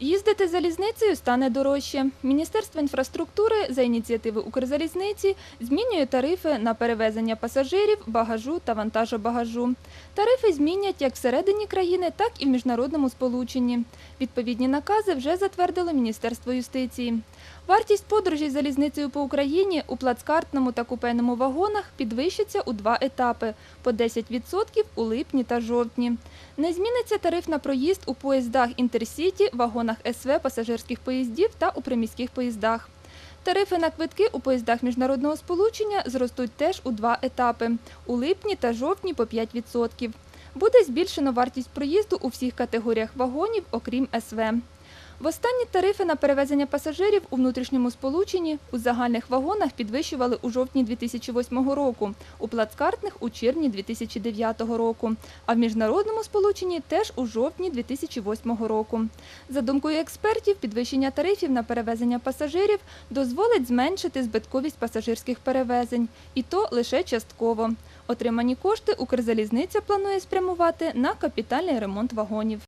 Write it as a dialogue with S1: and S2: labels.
S1: Їздити залізницею стане дорожче. Міністерство інфраструктури за ініціативи Укрзалізниці змінює тарифи на перевезення пасажирів, багажу та вантажобагажу. Тарифи змінять як всередині країни, так і в міжнародному сполученні. Відповідні накази вже затвердило Міністерство юстиції. Вартість подорожі залізницею по Україні у плацкартному та купейному вагонах підвищиться у два етапи – по 10% у липні та жовтні. Не зміниться тариф на проїзд у поїздах Інтерсіті, вагонах СВ пасажирських поїздів та у приміських поїздах. Тарифи на квитки у поїздах міжнародного сполучення зростуть теж у два етапи – у липні та жовтні по 5%. Буде збільшено вартість проїзду у всіх категоріях вагонів, окрім СВ. Востанні тарифи на перевезення пасажирів у внутрішньому сполученні у загальних вагонах підвищували у жовтні 2008 року, у плацкартних – у червні 2009 року, а в міжнародному сполученні теж у жовтні 2008 року. За думкою експертів, підвищення тарифів на перевезення пасажирів дозволить зменшити збитковість пасажирських перевезень, і то лише частково. Отримані кошти Укрзалізниця планує спрямувати на капітальний ремонт вагонів.